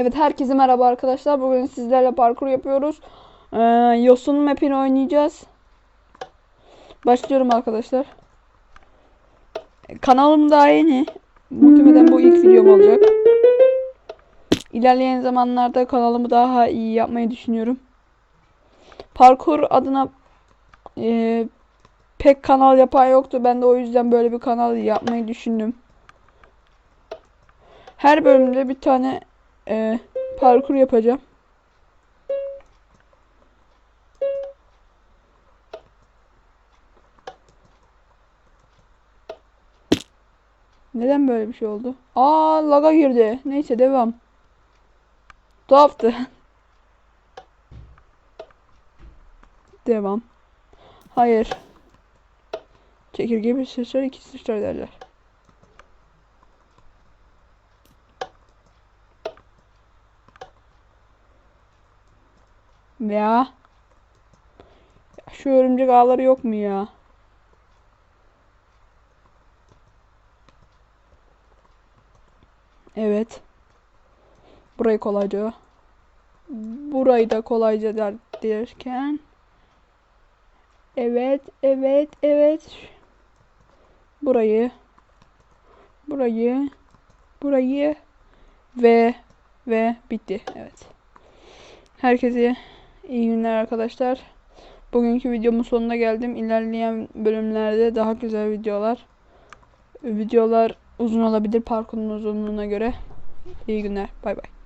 Evet herkese merhaba arkadaşlar. Bugün sizlerle parkur yapıyoruz. Ee, Yosun map'ini oynayacağız. Başlıyorum arkadaşlar. Kanalım daha yeni. Muhtemelen bu ilk videom olacak. İlerleyen zamanlarda kanalımı daha iyi yapmayı düşünüyorum. Parkur adına e, pek kanal yapan yoktu. Ben de o yüzden böyle bir kanal yapmayı düşündüm. Her bölümde bir tane e, parkur yapacağım. Neden böyle bir şey oldu? Aa laga girdi. Neyse devam. Tuhaftı. devam. Hayır. Çekirge bir sıçrar iki sıçrar derler. Ya. Şu örümcek ağları yok mu ya? Evet. Burayı kolayca. Burayı da kolayca der derken. Evet, evet, evet. Burayı. Burayı. Burayı. Ve ve bitti. Evet. Herkese iyi günler arkadaşlar. Bugünkü videomun sonuna geldim. İlerleyen bölümlerde daha güzel videolar. Videolar uzun olabilir parkurun uzunluğuna göre. İyi günler. Bay bay.